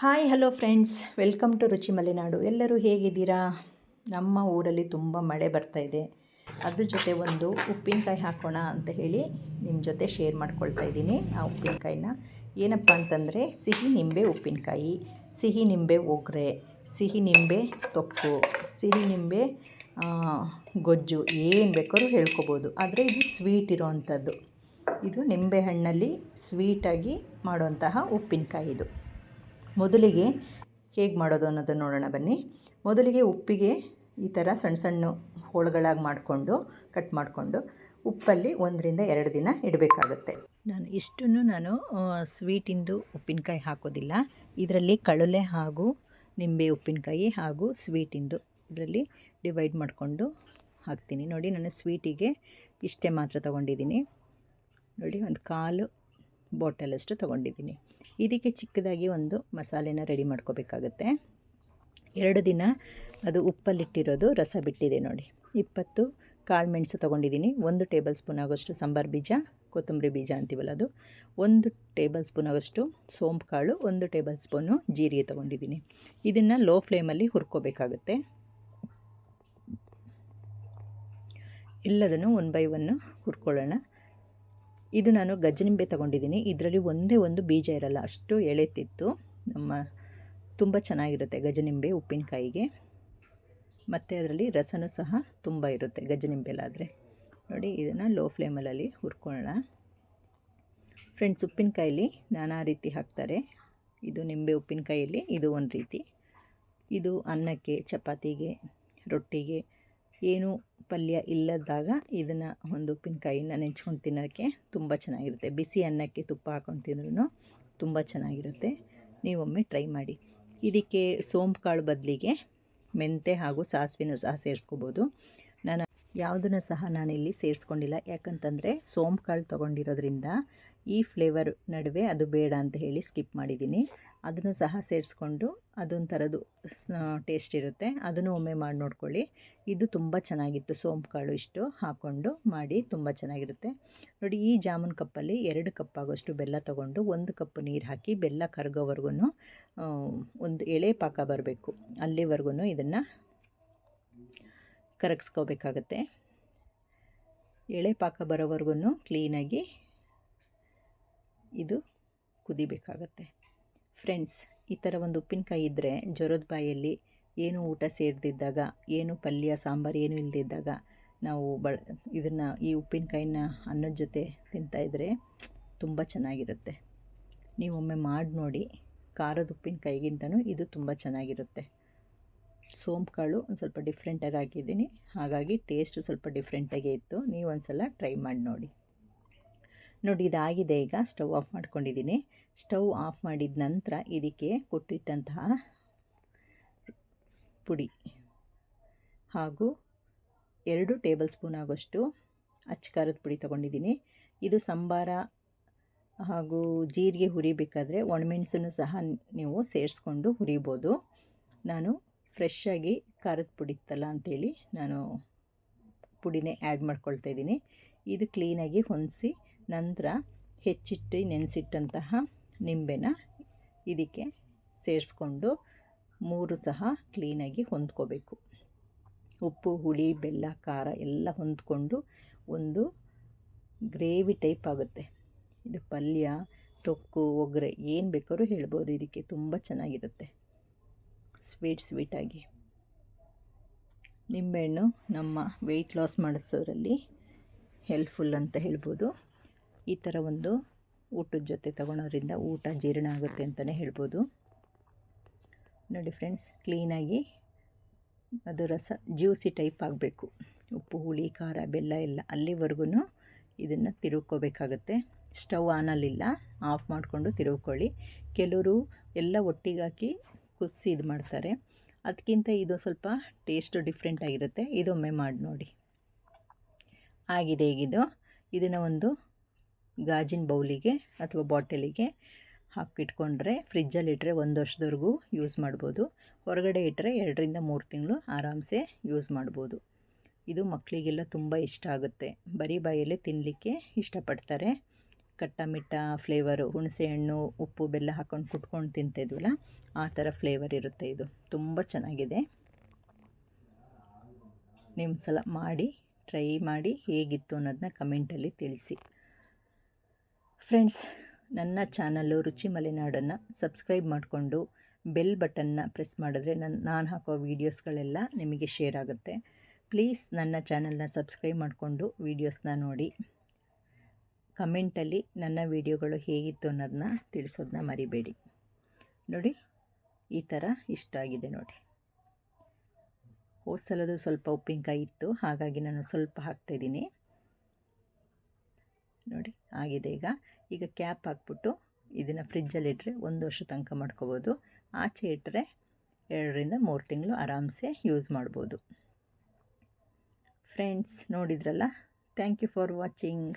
Hi hello friends welcome to Ruchi Malenadu ಎಲ್ಲರೂ ಹೇಗಿದ್ದೀರಾ? ನಮ್ಮ ಊರಲ್ಲಿ ತುಂಬ ಮಳೆ ಬರ್ತಾ ಇದೆ. ಅದ್ರ ಜೊತೆ ಒಂದು ಉಪ್ಪಿನಕಾಯಿ ಹಾಕೋಣ ಅಂತ ಹೇಳಿ ನಿಮ್ಮ ಜೊತೆ ಶೇರ್ ಮಾಡ್ಕೊಳ್ತಾ ಇದ್ದೀನಿ. ಆ ಉಪ್ಪಿನಕಾಯಿನ ಏನಪ್ಪ ಅಂತಂದರೆ, ಸಿಹಿ ನಿಂಬೆ ಉಪ್ಪಿನಕಾಯಿ, ಸಿಹಿ ನಿಂಬೆ ಒಗ್ರೆ, ಸಿಹಿ ನಿಂಬೆ ತೊಪ್ಪು ಸಿಹಿ ನಿಂಬೆ ಗೊಜ್ಜು ಏನು ಬೇಕಾದ್ರೂ ಹೇಳ್ಕೊಬೋದು. ಆದರೆ ಇದು ಸ್ವೀಟ್ ಇರೋವಂಥದ್ದು ಇದು ನಿಂಬೆ ಹಣ್ಣಲ್ಲಿ ಸ್ವೀಟಾಗಿ ಮಾಡುವಂತಹ ಉಪ್ಪಿನಕಾಯಿ ಇದು. ಮೊದಲಿಗೆ ಹೇಗೆ ಮಾಡೋದು ಅನ್ನೋದನ್ನು ನೋಡೋಣ ಬನ್ನಿ. ಮೊದಲಿಗೆ ಉಪ್ಪಿಗೆ ಈ ಥರ ಸಣ್ಣ ಸಣ್ಣ ಹೋಳುಗಳಾಗಿ ಮಾಡಿಕೊಂಡು ಕಟ್ ಮಾಡಿಕೊಂಡು ಉಪ್ಪಲ್ಲಿ ಒಂದರಿಂದ ಎರಡು ದಿನ ಇಡಬೇಕಾಗುತ್ತೆ. ನಾನು ಇಷ್ಟನ್ನು ನಾನು ಸ್ವೀಟಿಂದು ಉಪ್ಪಿನಕಾಯಿ ಹಾಕೋದಿಲ್ಲ. ಇದರಲ್ಲಿ ಕಳಲೆ ಹಾಗೂ ನಿಂಬೆ ಉಪ್ಪಿನಕಾಯಿ ಹಾಗೂ ಸ್ವೀಟಿಂದು ಇದರಲ್ಲಿ ಡಿವೈಡ್ ಮಾಡಿಕೊಂಡು ಹಾಕ್ತೀನಿ. ನೋಡಿ ನಾನು ಸ್ವೀಟಿಗೆ ಇಷ್ಟೇ ಮಾತ್ರ ತೊಗೊಂಡಿದ್ದೀನಿ. ನೋಡಿ ಒಂದು ಕಾಲು ಬಾಟಲಷ್ಟು ತೊಗೊಂಡಿದ್ದೀನಿ. ಇದಕ್ಕೆ ಚಿಕ್ಕದಾಗಿ ಒಂದು ಮಸಾಲೆನ ರೆಡಿ ಮಾಡ್ಕೋಬೇಕಾಗತ್ತೆ. ಎರಡು ದಿನ ಅದು ಉಪ್ಪಲ್ಲಿಟ್ಟಿರೋದು ರಸ ಬಿಟ್ಟಿದೆ ನೋಡಿ. ಇಪ್ಪತ್ತು ಕಾಳು ಮೆಣಸು ತೊಗೊಂಡಿದ್ದೀನಿ. ಒಂದು ಟೇಬಲ್ ಸ್ಪೂನ್ ಆಗೋಷ್ಟು ಸಾಂಬಾರು ಬೀಜ, ಕೊತ್ತಂಬರಿ ಬೀಜ ಅಂತೀವಲ್ಲ ಅದು. ಒಂದು ಟೇಬಲ್ ಸ್ಪೂನ್ ಆಗೋಷ್ಟು ಸೋಂಪು ಕಾಳು, ಒಂದು ಟೇಬಲ್ ಸ್ಪೂನು ಜೀರಿಗೆ ತೊಗೊಂಡಿದ್ದೀನಿ. ಇದನ್ನು ಲೋ ಫ್ಲೇಮಲ್ಲಿ ಹುರ್ಕೋಬೇಕಾಗುತ್ತೆ. ಎಲ್ಲದನ್ನು ಒನ್ ಬೈ ಒನ್ನು ಹುರ್ಕೊಳ್ಳೋಣ. ಇದು ನಾನು ಗಜನಿಂಬೆ ತಗೊಂಡಿದ್ದೀನಿ. ಇದರಲ್ಲಿ ಒಂದೇ ಒಂದು ಬೀಜ ಇರಲ್ಲ, ಅಷ್ಟು ಎಳೆತಿತ್ತು. ನಮ್ಮ ತುಂಬ ಚೆನ್ನಾಗಿರುತ್ತೆ ಗಜನಿಂಬೆ ಉಪ್ಪಿನಕಾಯಿಗೆ. ಮತ್ತು ಅದರಲ್ಲಿ ರಸನೂ ಸಹ ತುಂಬ ಇರುತ್ತೆ ಗಜನಿಂಬೆಲಾದರೆ ನೋಡಿ, ಇದನ್ನು ಲೋ ಫ್ಲೇಮಲ್ಲಿ ಹುರ್ಕೊಳ್ಳೋಣ. ಫ್ರೆಂಡ್ಸ್ ಉಪ್ಪಿನಕಾಯಲ್ಲಿ ನಾನಾ ರೀತಿ ಹಾಕ್ತಾರೆ. ಇದು ನಿಂಬೆ ಉಪ್ಪಿನಕಾಯಲ್ಲಿ ಇದು ಒಂದು ರೀತಿ. ಇದು ಅನ್ನಕ್ಕೆ, ಚಪಾತಿಗೆ, ರೊಟ್ಟಿಗೆ, ಏನು ಪಲ್ಯ ಇಲ್ಲದಾಗ ಇದನ್ನು ಒಂದು ಉಪ್ಪಿನಕಾಯಿನ ನೆಂಚ್ಕೊಂಡು ತಿನ್ನೋಕ್ಕೆ ತುಂಬ ಚೆನ್ನಾಗಿರುತ್ತೆ. ಬಿಸಿ ಅನ್ನಕ್ಕೆ ತುಪ್ಪ ಹಾಕೊಂಡು ತಿಂದ್ರೂ ತುಂಬ ಚೆನ್ನಾಗಿರುತ್ತೆ. ನೀವೊಮ್ಮೆ ಟ್ರೈ ಮಾಡಿ. ಇದಕ್ಕೆ ಸೋಂಪು ಕಾಳು ಬದಲಿಗೆ ಮೆಂತೆ ಹಾಗೂ ಸಾಸಿವೆನೂ ಸಹ ಸೇರಿಸ್ಕೋಬೋದು. ನಾನು ಯಾವುದನ್ನು ಸಹ ನಾನಿಲ್ಲಿ ಸೇರಿಸ್ಕೊಂಡಿಲ್ಲ. ಯಾಕಂತಂದರೆ ಸೋಂಪು ಕಾಳು ತೊಗೊಂಡಿರೋದ್ರಿಂದ ಈ ಫ್ಲೇವರ್ ನಡುವೆ ಅದು ಬೇಡ ಅಂತ ಹೇಳಿ ಸ್ಕಿಪ್ ಮಾಡಿದ್ದೀನಿ. ಅದನ್ನು ಸಹ ಸೇರಿಸ್ಕೊಂಡು ಅದೊಂಥರದ್ದು ಟೇಸ್ಟ್ ಇರುತ್ತೆ. ಅದನ್ನು ಒಮ್ಮೆ ಮಾಡಿ ನೋಡ್ಕೊಳ್ಳಿ. ಇದು ತುಂಬ ಚೆನ್ನಾಗಿತ್ತು. ಸೋಂಪು ಕಾಳು ಇಷ್ಟು ಹಾಕ್ಕೊಂಡು ಮಾಡಿ ತುಂಬ ಚೆನ್ನಾಗಿರುತ್ತೆ. ನೋಡಿ, ಈ ಜಾಮೂನ್ ಕಪ್ಪಲ್ಲಿ ಎರಡು ಕಪ್ ಆಗೋಷ್ಟು ಬೆಲ್ಲ ತೊಗೊಂಡು ಒಂದು ಕಪ್ ನೀರು ಹಾಕಿ ಬೆಲ್ಲ ಕರಗೋವರೆಗೂ ಒಂದು ಎಳೆ ಪಾಕ ಬರಬೇಕು. ಅಲ್ಲಿವರೆಗೂ ಇದನ್ನು ಕರಗಿಸ್ಕೋಬೇಕಾಗತ್ತೆ. ಎಳೆ ಪಾಕ ಬರೋವರೆಗೂ ಕ್ಲೀನಾಗಿ ಇದು ಕುದಿಬೇಕಾಗತ್ತೆ. ಫ್ರೆಂಡ್ಸ್, ಈ ಥರ ಒಂದು ಉಪ್ಪಿನಕಾಯಿ ಇದ್ದರೆ ಜ್ವರದ ಬಾಯಲ್ಲಿ ಏನು ಊಟ ಸೇರ್ದಿದ್ದಾಗ, ಏನು ಪಲ್ಯ, ಸಾಂಬಾರು ಏನು ಇಲ್ಲದಿದ್ದಾಗ ನಾವು ಬಳ, ಇದನ್ನು, ಈ ಉಪ್ಪಿನಕಾಯಿನ ಅನ್ನದ ಜೊತೆ ತಿಂತಾಯಿದ್ರೆ ತುಂಬ ಚೆನ್ನಾಗಿರುತ್ತೆ. ನೀವೊಮ್ಮೆ ಮಾಡಿ ನೋಡಿ, ಖಾರದ ಉಪ್ಪಿನಕಾಯಿಗಿಂತನೂ ಇದು ತುಂಬ ಚೆನ್ನಾಗಿರುತ್ತೆ. ಸೋಂಪು ಕಾಳು ಒಂದು ಸ್ವಲ್ಪ ಡಿಫ್ರೆಂಟಾಗಿ ಹಾಕಿದ್ದೀನಿ. ಹಾಗಾಗಿ ಟೇಸ್ಟು ಸ್ವಲ್ಪ ಡಿಫ್ರೆಂಟಾಗೇ ಇತ್ತು. ನೀವು ಒಂದು ಸಲ ಟ್ರೈ ಮಾಡಿ ನೋಡಿ. ನೋಡಿ ಇದಾಗಿದೆ ಈಗ ಸ್ಟವ್ ಆಫ್ ಮಾಡ್ಕೊಂಡಿದ್ದೀನಿ. ಸ್ಟವ್ ಆಫ್ ಮಾಡಿದ ನಂತರ ಇದಕ್ಕೆ ಕೊಟ್ಟಿಟ್ಟಂತಹ ಪುಡಿ ಹಾಗೂ ಎರಡು ಟೇಬಲ್ ಸ್ಪೂನ್ ಆಗೋಷ್ಟು ಅಚ್ಚಕಾರದ ಪುಡಿ ತೊಗೊಂಡಿದ್ದೀನಿ. ಇದು ಸಂಬಾರ ಹಾಗೂ ಜೀರಿಗೆ ಹುರಿಬೇಕಾದ್ರೆ ಒಣಮೆಣಸನ್ನು ಸಹ ನೀವು ಸೇರಿಸ್ಕೊಂಡು ಹುರಿಬೋದು. ನಾನು ಫ್ರೆಶ್ಶಾಗಿ ಖಾರದ ಪುಡಿ ಇತ್ತಲ್ಲ ಅಂಥೇಳಿ ನಾನು ಪುಡಿನೇ ಆ್ಯಡ್ ಮಾಡ್ಕೊಳ್ತಾ ಇದ್ದೀನಿ. ಇದು ಕ್ಲೀನಾಗಿ ಹೊಂದಿಸಿ ನಂತರ ಹೆಚ್ಚಿಟ್ಟು ನೆನೆಸಿಟ್ಟಂತಹ ನಿಂಬೆನ ಇದಕ್ಕೆ ಸೇರಿಸ್ಕೊಂಡು ಮೂರು ಸಹ ಕ್ಲೀನಾಗಿ ಹೊಂದ್ಕೋಬೇಕು. ಉಪ್ಪು, ಹುಳಿ, ಬೆಲ್ಲ, ಖಾರ ಎಲ್ಲ ಹೊಂದ್ಕೊಂಡು ಒಂದು ಗ್ರೇವಿ ಟೈಪ್ ಆಗುತ್ತೆ. ಇದು ಪಲ್ಯ, ತೊಕ್ಕು ಒಗ್ಗರೆ ಏನು ಬೇಕಾದ್ರೂ ಹೇಳ್ಬೋದು. ಇದಕ್ಕೆ ತುಂಬ ಚೆನ್ನಾಗಿರುತ್ತೆ. ಸ್ವೀಟ್ ಸ್ವೀಟಾಗಿ ನಿಂಬೆಹಣ್ಣು ನಮ್ಮ ವೆಯ್ಟ್ ಲಾಸ್ ಮಾಡಿಸೋದ್ರಲ್ಲಿ ಹೆಲ್ಪ್ಫುಲ್ ಅಂತ ಹೇಳ್ಬೋದು. ಈ ಥರ ಒಂದು ಊಟದ ಜೊತೆ ತಗೊಳೋದ್ರಿಂದ ಊಟ ಜೀರ್ಣ ಆಗುತ್ತೆ ಅಂತಲೇ ಹೇಳ್ಬೋದು. ನೋಡಿ ಫ್ರೆಂಡ್ಸ್ ಕ್ಲೀನಾಗಿ ಅದು ರಸ ಜ್ಯೂಸಿ ಟೈಪ್ ಆಗಬೇಕು. ಉಪ್ಪು, ಹುಳಿ, ಖಾರ, ಬೆಲ್ಲ ಎಲ್ಲ ಅಲ್ಲಿವರೆಗೂ ಇದನ್ನು ತಿರುಗ್ಕೋಬೇಕಾಗತ್ತೆ ಸ್ಟವ್ ಆನಲ್ಲಿಲ್ಲ ಆಫ್ ಮಾಡಿಕೊಂಡು ತಿರುಗ್ಕೊಳ್ಳಿ ಕೆಲವರು ಎಲ್ಲ ಒಟ್ಟಿಗೆ ಹಾಕಿ ಕುದಿಸಿ ಇದು ಮಾಡ್ತಾರೆ. ಅದಕ್ಕಿಂತ ಇದು ಸ್ವಲ್ಪ ಟೇಸ್ಟು ಡಿಫ್ರೆಂಟ್ ಆಗಿರುತ್ತೆ. ಇದೊಮ್ಮೆ ಮಾಡಿ ನೋಡಿ. ಆಗಿದೆ ಈಗಿದು ಇದನ್ನು ಒಂದು ಗಾಜಿನ ಬೌಲಿಗೆ ಅಥವಾ ಬಾಟಲಿಗೆ ಹಾಕಿಟ್ಕೊಂಡ್ರೆ ಫ್ರಿಜ್ಜಲ್ಲಿಟ್ಟರೆ ಒಂದು ವರ್ಷದವರೆಗೂ ಯೂಸ್ ಮಾಡ್ಬೋದು. ಹೊರಗಡೆ ಇಟ್ಟರೆ ಎರಡರಿಂದ ಮೂರು ತಿಂಗಳು ಆರಾಮ್ಸೆ ಯೂಸ್ ಮಾಡ್ಬೋದು. ಇದು ಮಕ್ಕಳಿಗೆಲ್ಲ ತುಂಬ ಇಷ್ಟ ಆಗುತ್ತೆ. ಬರೀ ಬಾಯಲ್ಲೇ ತಿನ್ನಲಿಕ್ಕೆ ಇಷ್ಟಪಡ್ತಾರೆ. ಕಟ್ಟ ಮಿಟ್ಟ ಫ್ಲೇವರು ಹುಣಸೆಹಣ್ಣು ಉಪ್ಪು, ಬೆಲ್ಲ ಹಾಕ್ಕೊಂಡು ಕುಟ್ಕೊಂಡು ತಿಂತಿದ್ವಲ್ಲ, ಆ ಥರ ಫ್ಲೇವರ್ ಇರುತ್ತೆ ಇದು. ತುಂಬ ಚೆನ್ನಾಗಿದೆ. ನಿಮ್ಮ ಸಲ ಮಾಡಿ, ಟ್ರೈ ಮಾಡಿ ಹೇಗಿತ್ತು ಅನ್ನೋದನ್ನ ಕಮೆಂಟಲ್ಲಿ ತಿಳಿಸಿ. ಫ್ರೆಂಡ್ಸ್, ನನ್ನ ಚಾನಲ್ಲು ರುಚಿ ಮಲೆನಾಡನ್ನು ಸಬ್ಸ್ಕ್ರೈಬ್ ಮಾಡಿಕೊಂಡು ಬೆಲ್ ಬಟನ್ನ ಪ್ರೆಸ್ ಮಾಡಿದ್ರೆ ನನ್ನ ನಾನು ಹಾಕೋ ವೀಡಿಯೋಸ್ಗಳೆಲ್ಲ ನಿಮಗೆ ಶೇರ್ ಆಗುತ್ತೆ. ಪ್ಲೀಸ್ ನನ್ನ ಚಾನಲ್ನ ಸಬ್ಸ್ಕ್ರೈಬ್ ಮಾಡಿಕೊಂಡು ವೀಡಿಯೋಸ್ನ ನೋಡಿ. ಕಮೆಂಟಲ್ಲಿ ನನ್ನ ವೀಡಿಯೋಗಳು ಹೇಗಿತ್ತು ಅನ್ನೋದನ್ನ ತಿಳಿಸೋದನ್ನ ಮರಿಬೇಡಿ. ನೋಡಿ, ಈ ಥರ ಇಷ್ಟ ಆಗಿದೆ ನೋಡಿ. ಹೋದ ಸಲದು ಸ್ವಲ್ಪ ಉಪ್ಪಿನಕಾಯಿ ಇತ್ತು, ಹಾಗಾಗಿ ನಾನು ಸ್ವಲ್ಪ ಹಾಕ್ತಾಯಿದ್ದೀನಿ ನೋಡಿ, ಆಗಿದೆ ಈಗ. ಈಗ ಕ್ಯಾಪ್ ಹಾಕ್ಬಿಟ್ಟು ಇದನ್ನು ಫ್ರಿಜ್ಜಲ್ಲಿಟ್ಟರೆ ಒಂದು ವರ್ಷ ತನಕ ಮಾಡ್ಕೋಬೋದು. ಆಚೆ ಇಟ್ಟರೆ ಎರಡರಿಂದ ಮೂರು ತಿಂಗಳು ಆರಾಮ್ಸೆ ಯೂಸ್ ಮಾಡ್ಬೋದು. ಫ್ರೆಂಡ್ಸ್, ನೋಡಿದ್ರಲ್ಲ? Thank you for watching.